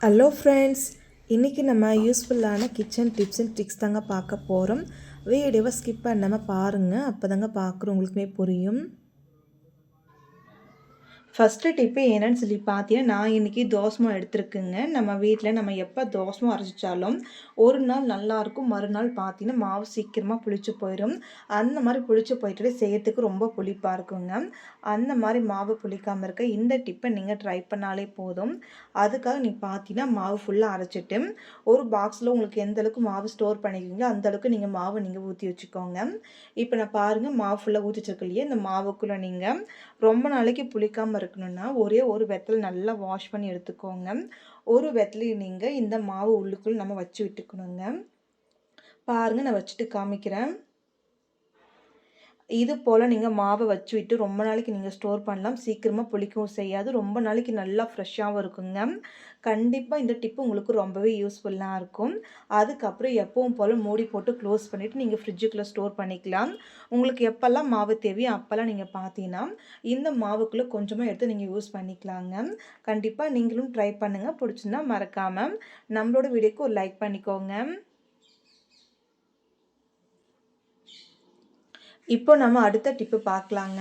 Hello friends இன்றைக்கி நம்ம யூஸ்ஃபுல்லான கிச்சன் டிப்ஸ் அண்ட் ட்ரிக்ஸ் தாங்க பார்க்க போகிறோம் வீடியோவை ஸ்கிப் பண்ணாமல் பாருங்கள் அப்போ தாங்க பார்க்குறவங்களுக்குமே புரியும். ஃபஸ்ட்டு டிப்பு என்னன்னு சொல்லி பார்த்தீங்கன்னா நான் இன்றைக்கி தோசமாக எடுத்துருக்குங்க. நம்ம வீட்டில் நம்ம எப்போ தோசமாக அரைச்சிச்சாலும் ஒரு நாள் நல்லாயிருக்கும் மறுநாள் பார்த்தீங்கன்னா மாவு சீக்கிரமாக புளிச்சு போயிடும் அந்த மாதிரி புளிச்சு போயிட்டு செய்யறதுக்கு ரொம்ப புளிப்பாக இருக்குங்க. அந்த மாதிரி மாவு புளிக்காமல் இருக்க இந்த டிப்பை நீங்கள் ட்ரை பண்ணாலே போதும். அதுக்காக நீ பார்த்தீங்கன்னா மாவு ஃபுல்லாக அரைச்சிட்டு ஒரு பாக்ஸில் உங்களுக்கு எந்த அளவுக்கு மாவு ஸ்டோர் பண்ணிக்கிறீங்களோ அந்த அளவுக்கு நீங்கள் மாவை நீங்கள் ஊற்றி வச்சுக்கோங்க. இப்போ நான் பாருங்கள் மாவு ஃபுல்லாக ஊற்றி வச்சிருக்கலையே இந்த மாவுக்குள்ளே நீங்கள் ரொம்ப நாளைக்கு புளிக்காமல் இருக்கணும்னா ஒரே ஒரு வெத்தல் நல்லா வாஷ் பண்ணி எடுத்துக்கோங்க. ஒரு வெத்தலையும் நீங்கள் இந்த மாவு உள்ளுக்குள் நம்ம வச்சு விட்டுக்கணுங்க. பாருங்கள் நான் வச்சுட்டு காமிக்கிறேன். இது போல் நீங்கள் மாவை வச்சு விட்டு ரொம்ப நாளைக்கு நீங்கள் ஸ்டோர் பண்ணலாம். சீக்கிரமாக புளிக்கவும் செய்யாது. ரொம்ப நாளைக்கு நல்லா ஃப்ரெஷ்ஷாகவும் இருக்குங்க. கண்டிப்பாக இந்த டிப்பு உங்களுக்கு ரொம்பவே யூஸ்ஃபுல்லாக இருக்கும். அதுக்கப்புறம் எப்பவும் போல் மூடி போட்டு க்ளோஸ் பண்ணிவிட்டு நீங்கள் ஃப்ரிட்ஜுக்குள்ளே ஸ்டோர் பண்ணிக்கலாம். உங்களுக்கு எப்போல்லாம் மாவு தேவையோ அப்போல்லாம் நீங்கள் பார்த்தீங்கன்னா இந்த மாவுக்குள்ளே கொஞ்சமாக எடுத்து நீங்கள் யூஸ் பண்ணிக்கலாங்க. கண்டிப்பாக நீங்களும் ட்ரை பண்ணுங்கள் பிடிச்சுன்னா மறக்காமல் நம்மளோட வீடியோக்கு ஒரு லைக் பண்ணிக்கோங்க. இப்போ நம்ம அடுத்த டிப்பு பார்க்கலாங்க.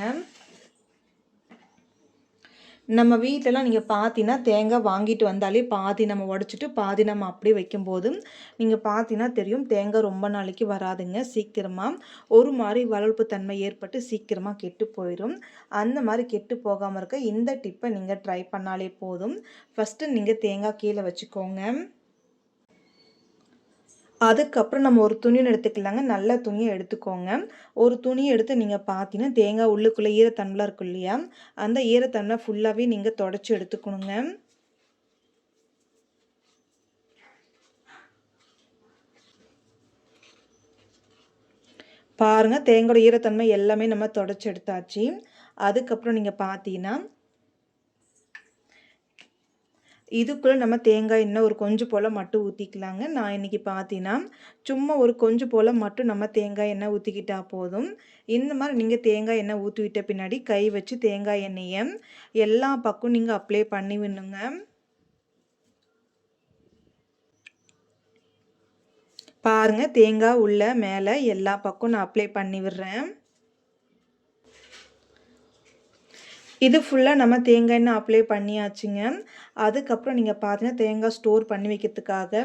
நம்ம வீட்டிலலாம் நீங்கள் பார்த்தீங்கன்னா தேங்காய் வாங்கிட்டு வந்தாலே பாதி நம்ம உடச்சிட்டு பாதி நம்ம அப்படியே வைக்கும்போது நீங்கள் பார்த்தீங்கன்னா தெரியும் தேங்காய் ரொம்ப நாளைக்கு வராதுங்க. சீக்கிரமாக ஒரு மாதிரி வளர்ப்பு தன்மை ஏற்பட்டு சீக்கிரமாக கெட்டு போயிடும் அந்த மாதிரி கெட்டு போகாமல் இருக்க இந்த டிப்பை நீங்கள் ட்ரை பண்ணாலே போதும். ஃபஸ்ட்டு நீங்கள் தேங்காய் கீழே வச்சுக்கோங்க. அதுக்கப்புறம் நம்ம ஒரு துணியை எடுத்துக்கலாங்க. நல்ல துணியை எடுத்துக்கோங்க. ஒரு துணியை எடுத்து நீங்கள் பார்த்தீங்கன்னா தேங்காய் உள்ளுக்குள்ளே ஈரத்தன்மைலாம் இருக்கும் இல்லையா? அந்த ஈரத்தன்மை ஃபுல்லாகவே நீங்கள் தொடச்சி எடுத்துக்கணுங்க. பாருங்கள் தேங்காயோட ஈரத்தன்மை எல்லாமே நம்ம தொடச்சி எடுத்தாச்சு. அதுக்கப்புறம் நீங்கள் பார்த்தீங்கன்னா இதுக்குள்ளே நம்ம தேங்காய் எண்ணெய் ஒரு கொஞ்சம் போல் மட்டும் ஊற்றிக்கலாங்க நான் இன்றைக்கி பார்த்தீங்கன்னா சும்மா ஒரு கொஞ்சம் போல் மட்டும் நம்ம தேங்காய் எண்ணெய் ஊற்றிக்கிட்டால் போதும். இந்த மாதிரி நீங்கள் தேங்காய் எண்ணெய் ஊற்றி விட்ட பின்னாடி கை வச்சு தேங்காய் எண்ணெயை எல்லா பக்கம் நீங்கள் அப்ளை பண்ணி விடணுங்க. பாருங்கள் தேங்காய் உள்ள மேலே எல்லா பக்கம் நான் அப்ளை பண்ணி விடுறேன். இது ஃபுல்லாக நம்ம தேங்காய் எண்ணெய் அப்ளை பண்ணியாச்சுங்க. அதுக்கப்புறம் நீங்கள் பார்த்தீங்கன்னா தேங்காய் ஸ்டோர் பண்ணி வைக்கிறதுக்காக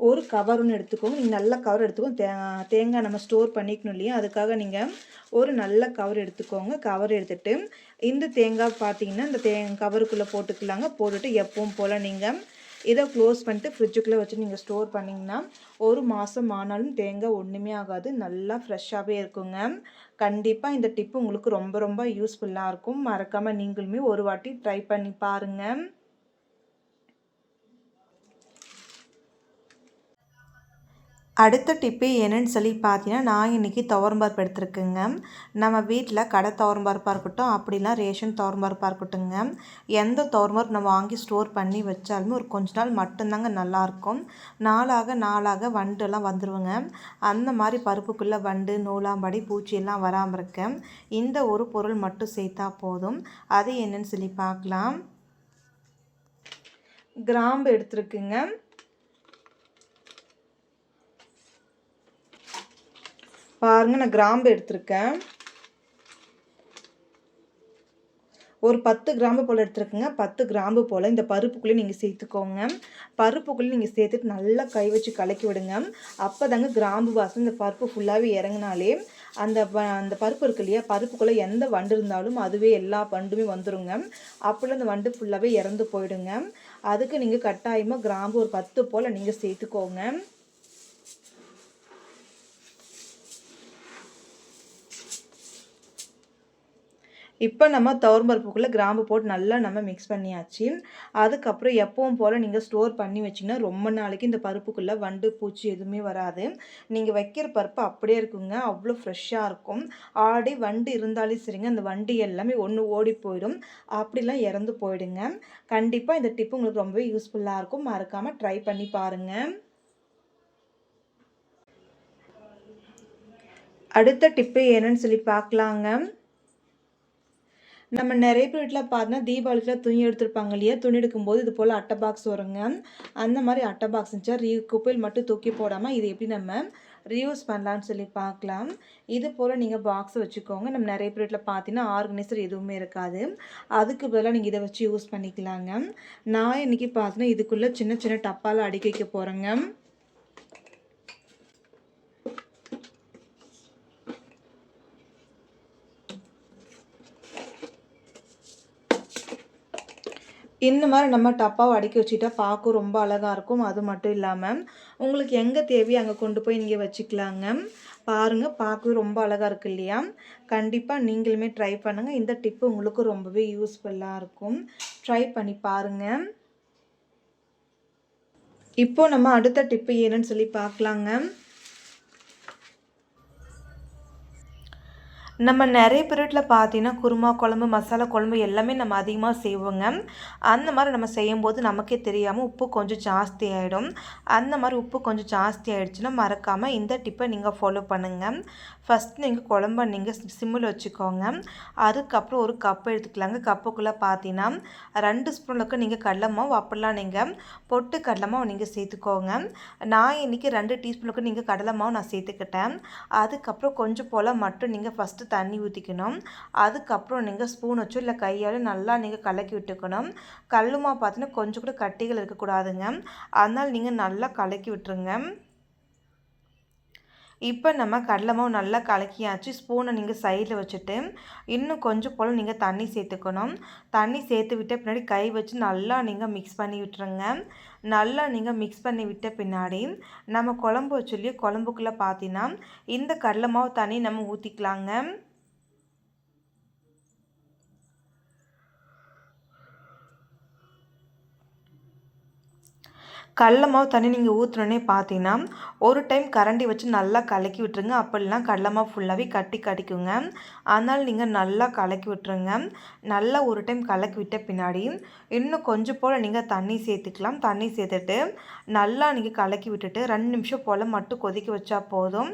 ஒரு கவர் ஒன்று எடுத்துக்கோங்க. நீங்கள் நல்ல கவர் எடுத்துக்கோங்க. தே தேங்காய் நம்ம ஸ்டோர் பண்ணிக்கணும் இல்லையா? அதுக்காக நீங்கள் ஒரு நல்ல கவர் எடுத்துக்கோங்க. கவர் எடுத்துகிட்டு இந்த தேங்காய் பார்த்தீங்கன்னா இந்த தே கவருக்குள்ளே போட்டுக்கலாங்க. போட்டுட்டு எப்பவும் போல் நீங்கள் இதை க்ளோஸ் பண்ணிட்டு ஃப்ரிட்ஜுக்குள்ளே வச்சு நீங்கள் ஸ்டோர் பண்ணிங்கன்னா ஒரு மாதம் ஆனாலும் தேங்காய் ஒன்றுமே ஆகாது. நல்லா ஃப்ரெஷ்ஷாகவே இருக்குங்க. கண்டிப்பாக இந்த டிப்பு உங்களுக்கு ரொம்ப ரொம்ப யூஸ்ஃபுல்லாக இருக்கும். மறக்காமல் நீங்களுமே ஒரு வாட்டி ட்ரை பண்ணி பாருங்கள் அடுத்த டிப்பு என்னன்னு சொல்லி பார்த்தீங்கன்னா நான் இன்றைக்கி துவரம்பருப்பு எடுத்துருக்குங்க. நம்ம வீட்டில் கடை துவரம்பருப்பாக இருக்கட்டும் அப்படிலாம் ரேஷன் துவரம்பருப்பாக இருக்கட்டுங்க எந்த துவரம்பருப்பு நம்ம வாங்கி ஸ்டோர் பண்ணி வச்சாலுமே ஒரு கொஞ்ச நாள் மட்டும்தாங்க நல்லாயிருக்கும் நாளாக நாளாக வண்டுலாம் வந்துடுவோங்க அந்த மாதிரி பருப்புக்குள்ளே வண்டு நூலாம்படி பூச்சி எல்லாம் வராமல் இருக்க. இந்த ஒரு பொருள் மட்டும் சேர்த்தா போதும். அது என்னன்னு சொல்லி பார்க்கலாம். கிராம்பு எடுத்துருக்குங்க. பாருங்கள் நான் கிராம்பு எடுத்திருக்கேன். ஒரு பத்து கிராம்பு போல் எடுத்துருக்குங்க. பத்து கிராம்பு போல் இந்த பருப்புக்குள்ளே நீங்கள் சேர்த்துக்கோங்க. பருப்புக்குள்ளே நீங்கள் சேர்த்துட்டு நல்லா கை வச்சு கலக்கி விடுங்க. அப்போ தாங்க கிராம்பு வாசம் இந்த பருப்பு ஃபுல்லாகவே இறங்கினாலே அந்த அந்த பருப்பு இருக்கு இல்லையா? பருப்புக்குள்ளே எந்த வண்டு இருந்தாலும் அதுவே எல்லா வண்டுமே வந்துடுங்க அப்போல்லாம் அந்த வண்டு ஃபுல்லாகவே இறந்து போயிடுங்க. அதுக்கு நீங்கள் கட்டாயமாக கிராம்பு ஒரு பத்து போல் நீங்கள் சேர்த்துக்கோங்க. இப்போ நம்ம துவரம்பருப்புக்குள்ளே கிராம்பு போட்டு நல்லா நம்ம மிக்ஸ் பண்ணியாச்சு. அதுக்கப்புறம் எப்பவும் போல் நீங்கள் ஸ்டோர் பண்ணி வச்சிங்கன்னா ரொம்ப நாளைக்கு இந்த பருப்புக்குள்ளே வண்டு பூச்சி எதுவுமே வராது. நீங்கள் வைக்கிற பருப்பு அப்படியே இருக்குங்க. அவ்வளோ ஃப்ரெஷ்ஷாக இருக்கும். ஆடி வண்டு இருந்தாலும் சரிங்க. அந்த வண்டி எல்லாமே ஒன்று ஓடி போயிடும். அப்படிலாம் இறந்து போயிடுங்க. கண்டிப்பாக இந்த டிப்பு உங்களுக்கு ரொம்பவே யூஸ்ஃபுல்லாக இருக்கும். மறக்காமல் ட்ரை பண்ணி பாருங்கள் அடுத்த டிப்பு என்னன்னு சொல்லி பார்க்கலாங்க. நம்ம நிறைய பேர் வீட்டில் பார்த்தீங்கன்னா, தீபாவளிக்குலாம் துணி எடுத்திருப்பாங்க இல்லையா? துணி எடுக்கும்போது இது போல் அட்டை பாக்ஸ் வருங்க. அந்த மாதிரி அட்டை பாக்ஸ் இருந்துச்சா, ரீ குப்பையில் மட்டும் தூக்கி போடாமல் இது எப்படி நம்ம ரீயூஸ் பண்ணலான்னு சொல்லி பார்க்கலாம். இது போல் நீங்கள் பாக்ஸை வச்சுக்கோங்க. நம்ம நிறைய பேர் வீட்டில் பார்த்தீங்கன்னா, ஆர்கனைசர் எதுவுமே இருக்காது. அதுக்கு பதிலாக நீங்கள் இதை வச்சு யூஸ் பண்ணிக்கலாங்க. நான் இன்றைக்கி பார்த்தீங்கன்னா, இதுக்குள்ளே சின்ன சின்ன டப்பால் அடுக்கி வைக்க போகிறேங்க இந்த மாதிரி நம்ம டப்பாவை அடுக்கி வச்சுட்டா பார்க்க ரொம்ப அழகாக இருக்கும். அது மட்டும் இல்லாமல் உங்களுக்கு எங்கே தேவையோ அங்கே கொண்டு போய் நீங்கள் வச்சுக்கலாங்க. பாருங்க, பார்க்கவே ரொம்ப அழகாக இருக்கு இல்லையா? கண்டிப்பாக நீங்களுமே ட்ரை பண்ணுங்கள் இந்த டிப்பு உங்களுக்கு ரொம்பவே யூஸ்ஃபுல்லாக இருக்கும். ட்ரை பண்ணி பாருங்க. இப்போ நம்ம அடுத்த டிப்பு என்னன்னு சொல்லி பார்க்கலாங்க. நம்ம நிறைய பேர் பார்த்தீங்கன்னா, குருமா குழம்பு, மசாலா குழம்பு எல்லாமே நம்ம அதிகமாக செய்வோங்க. அந்த மாதிரி நம்ம செய்யும்போது நமக்கே தெரியாமல் உப்பு கொஞ்சம் ஜாஸ்தி ஆகிடும் அந்த மாதிரி உப்பு கொஞ்சம் ஜாஸ்தி ஆகிடுச்சுன்னா மறக்காமல் இந்த டிப்பை நீங்கள் ஃபாலோ பண்ணுங்க. ஃபர்ஸ்ட் நீங்கள் குழம்ப நீங்கள் சிம்மில் வச்சுக்கோங்க. அதுக்கப்புறம் ஒரு கப் எடுத்துக்கலாங்க. கப்புக்குள்ளே பார்த்தீங்கன்னா, 2 ஸ்பூன் அளவுக்கு நீங்க மாவு அப்படிலாம் நீங்கள் பொட்டு கடல நீங்கள் சேர்த்துக்கோங்க. நான் இன்னைக்கு 2 டீஸ்பூன் அளவுக்கு நீங்க நான் சேர்த்துக்கிட்டேன். அதுக்கப்புறம் கொஞ்சம் போல் மட்டும் நீங்கள் ஃபஸ்ட்டு தண்ணி ஊற்றிக்கணும் அதுக்கப்புறம் நீங்கள் ஸ்பூன் வச்சோ இல்லை கையால நல்லா நீங்கள் கலக்கி விட்டுக்கணும். கல்லுமா பார்த்தீங்கன்னா, கொஞ்சம் கூட கட்டிகள் இருக்கக்கூடாதுங்க. அதனால் நீங்கள் நல்லா கலக்கி விட்டுருங்க. இப்போ நம்ம கடலை மாவு நல்லா கலக்கியாச்சு. ஸ்பூனை நீங்கள் சைடில் வச்சுட்டு, இன்னும் கொஞ்சம் போல் நீங்கள் தண்ணி சேர்த்துக்கணும். தண்ணி சேர்த்து விட்ட பின்னாடி கை வச்சு நல்லா நீங்கள் மிக்ஸ் பண்ணி விட்டுருங்க. நல்லா நீங்கள் மிக்ஸ் பண்ணி விட்ட பின்னாடி, நம்ம குழம்பு வச்சோம் குழம்புக்குள்ளே குழம்புக்குள்ள பார்த்தீங்கன்னா, இந்த கடலை மாவு தண்ணி நம்ம ஊற்றிக்கலாங்க கடல மாவு தண்ணி நீங்கள் ஊத்துனோனே பார்த்தீங்கன்னா, ஒரு டைம் கரண்டி வச்சு நல்லா கலக்கி விட்டுருங்க. அப்படி இல்லனா கடல மாவு ஃபுல்லாகவே கட்டி கடிக்குங்க அதனால் நீங்கள் நல்லா கலக்கி விட்டுருங்க. நல்லா ஒரு டைம் கலக்கி விட்ட பின்னாடி, இன்னும் கொஞ்சம் போல் நீங்கள் தண்ணி சேர்த்துக்கலாம். தண்ணி சேர்த்துட்டு, நல்லா நீங்கள் கலக்கி விட்டுட்டு ரெண்டு நிமிஷம் போல் மட்டும் கொதிக்க வச்சா போதும்.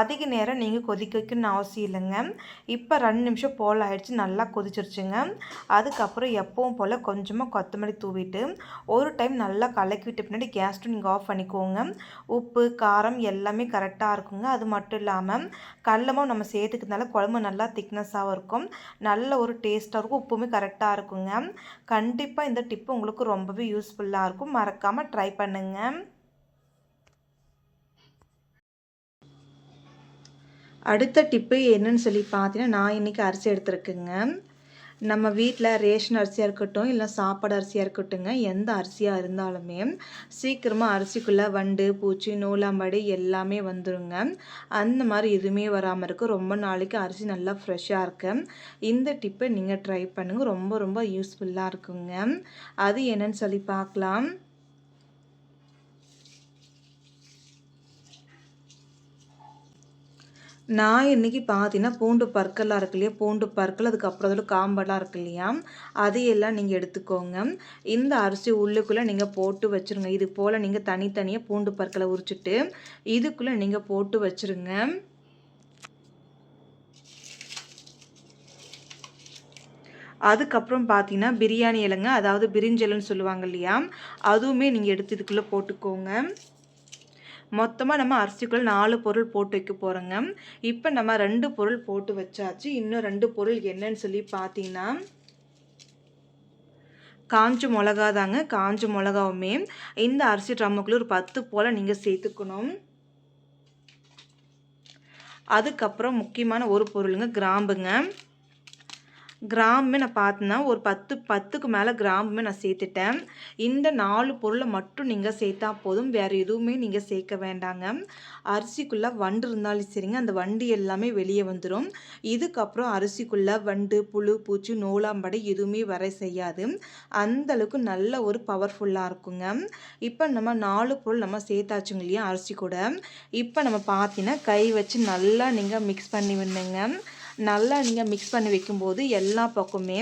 அதிக நேரம் நீங்கள் கொதிக்க வைக்கணும்னு அவசியம் இல்லைங்க இப்போ ரெண்டு நிமிஷம் போல் ஆயிடுச்சு. நல்லா கொதிச்சிருச்சுங்க. அதுக்கப்புறம் எப்பவும் போல் கொஞ்சமாக கொத்தமல்லி தூவிட்டு, ஒரு டைம் நல்லா கலக்கி விட்டு பின்னாடி கேஸ் நீங்கள் ஆஃப் பண்ணிக்கோங்க. உப்பு, காரம் எல்லாமே கரெக்டாக இருக்குங்க. அது மட்டும் இல்லாமல் கடலமும் நம்ம சேர்த்துக்கிறதுனால குழம்பு நல்லா திக்னஸாகவும் இருக்கும். நல்ல ஒரு டேஸ்ட்டாக இருக்கும். உப்புமே கரெக்டாக இருக்குங்க. கண்டிப்பாக இந்த டிப்பு உங்களுக்கு ரொம்பவே யூஸ்ஃபுல்லாக இருக்கும். மறக்காமல் ட்ரை பண்ணுங்க. அடுத்த டிப்பு என்னன்னு சொல்லி பார்த்தீங்கன்னா, நான் இன்னைக்கு அரிசி எடுத்திருக்கேங்க. நம்ம வீட்டில் ரேஷன் அரிசியாக இருக்கட்டும், இல்லை சாப்பாடு அரிசியாக இருக்கட்டுங்க, எந்த அரிசியாக இருந்தாலுமே, சீக்கிரமாக அரிசிக்குள்ளே வண்டு, பூச்சி, நூலாம்படி எல்லாமே வந்துருங்க. அந்த மாதிரி எதுவுமே வராமல் இருக்க ரொம்ப நாளைக்கு அரிசி நல்லா ஃப்ரெஷ்ஷாக இருக்கு இந்த டிப்பை நீங்கள் ட்ரை பண்ணுங்கள் ரொம்ப ரொம்ப யூஸ்ஃபுல்லாக இருக்குங்க. அது என்னன்னு சொல்லி பார்க்கலாம். நான் இன்னைக்கு பார்த்தீங்கன்னா, பூண்டு பற்கள்லாம் இருக்கு இல்லையா? பூண்டு பற்கள், அதுக்கப்புறம் அதில் காம்பெல்லாம் இருக்கு இல்லையா? அதையெல்லாம் நீங்கள் எடுத்துக்கோங்க. இந்த அரிசி உள்ளுக்குள்ளே நீங்கள் போட்டு வச்சுருங்க. இது போல் நீங்கள் தனித்தனியாக பூண்டு பற்களை உரிச்சிட்டு இதுக்குள்ளே நீங்கள் போட்டு வச்சுருங்க. அதுக்கப்புறம் பார்த்தீங்கன்னா, பிரியாணி இலைங்க, அதாவது பிரிஞ்சலன்னு சொல்லுவாங்க இல்லையா? அதுவுமே நீங்கள் எடுத்து இதுக்குள்ளே போட்டுக்கோங்க. மொத்தமாக நம்ம அரிசிக்குள் நாலு பொருள் போட்டு வைக்க போகிறோங்க இப்போ நம்ம ரெண்டு பொருள் போட்டு வச்சாச்சு. இன்னும் ரெண்டு பொருள் என்னன்னு சொல்லி பார்த்தீங்கன்னா காஞ்ச மிளகா தாங்க. காஞ்ச மிளகாவுமே இந்த அரிசி ட்ரம்முக்குள்ளே ஒரு பத்து போல் நீங்கள் சேர்த்துக்கணும். அதுக்கப்புறம் முக்கியமான ஒரு பொருளுங்க கிராம்புங்க. கிராமுமே நான் பார்த்தேன்னா, ஒரு பத்து பத்துக்கு மேலே கிராமுமே நான் சேர்த்துட்டேன். இந்த நாலு பொருளை மட்டும் நீங்கள் சேர்த்தா போதும். வேறு எதுவுமே நீங்கள் சேர்க்க வேண்டாங்க. அரிசிக்குள்ளே வண்டு இருந்தாலும் சரிங்க, அந்த வண்டு எல்லாமே வெளியே வந்துடும் இதுக்கப்புறம் அரிசிக்குள்ளே வண்டு, புழு, பூச்சி, நூலாம்படை எதுவுமே வர செய்யாது. அந்த அளவுக்கு நல்ல ஒரு பவர்ஃபுல்லாக இருக்குங்க. இப்போ நம்ம நாலு பொருள் நம்ம சேர்த்தாச்சுங்க இல்லையா? அரிசி கூட. இப்போ நம்ம பார்த்தீங்கன்னா, கை வச்சு நல்லா நீங்கள் மிக்ஸ் பண்ணி விடுங்க நல்லா நீங்கள் மிக்ஸ் பண்ணி வைக்கும்போது, எல்லா பக்கமுமே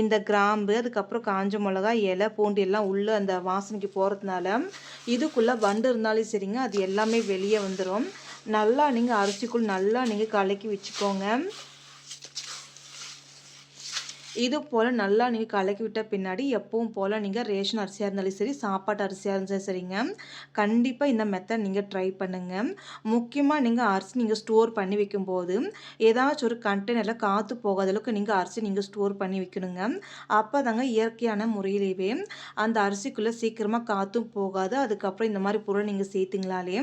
இந்த கிராம்பு, அதுக்கப்புறம் காஞ்ச மிளகா இலை, பூண்டு எல்லாம் உள்ளே அந்த வாசனைக்கு போகிறதுனால இதுக்குள்ளே வண்டு இருந்தாலும் சரிங்க, அது எல்லாமே வெளியே வந்துடும் நல்லா நீங்கள் அரிசிக்குள் நல்லா நீங்கள் கலக்கி வச்சுக்கோங்க. இது போல் நல்லா நீங்கள் கலக்கி விட்ட பின்னாடி எப்பவும் போல் நீங்கள் ரேஷன் அரிசியாக இருந்தாலும் சரி சாப்பாட்டு அரிசியாக இருந்தாலும் சரிங்க. கண்டிப்பாக இந்த மெத்தட் நீங்கள் ட்ரை பண்ணுங்கள் முக்கியமாக நீங்கள் அரிசி நீங்கள் ஸ்டோர் பண்ணி வைக்கும்போது ஏதாச்சும் ஒரு கண்டெய்னரில் காற்று போகாத அளவுக்கு நீங்கள் அரிசி நீங்கள் ஸ்டோர் பண்ணி வைக்கணுங்க. அப்போ தாங்க இயற்கையான முறையிலேயே அந்த அரிசிக்குள்ளே சீக்கிரமாக காற்றும் போகாது. அதுக்கப்புறம் இந்த மாதிரி பொருள் நீங்கள் சேர்த்திங்களாலே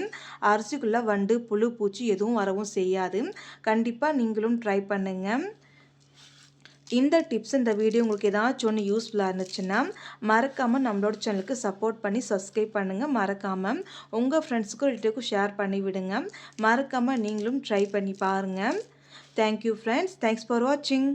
அரிசிக்குள்ளே வண்டு புழு பூச்சி எதுவும் வரவும் செய்யாது. கண்டிப்பாக நீங்களும் ட்ரை பண்ணுங்கள் இந்த டிப்ஸ் இந்த வீடியோ உங்களுக்கு ஏதாச்சும் ஒன்று யூஸ்ஃபுல்லாக இருந்துச்சுன்னா மறக்காமல் நம்மளோட சேனலுக்கு சப்போர்ட் பண்ணி சப்ஸ்கிரைப் பண்ணுங்கள் மறக்காமல் உங்கள் ஃப்ரெண்ட்ஸுக்கும் ரிலேட்டிவ்க்கும் ஷேர் பண்ணி விடுங்க. மறக்காமல் நீங்களும் ட்ரை பண்ணி பாருங்கள் தேங்க்யூ ஃப்ரெண்ட்ஸ் தேங்க்ஸ் ஃபார் வாட்சிங்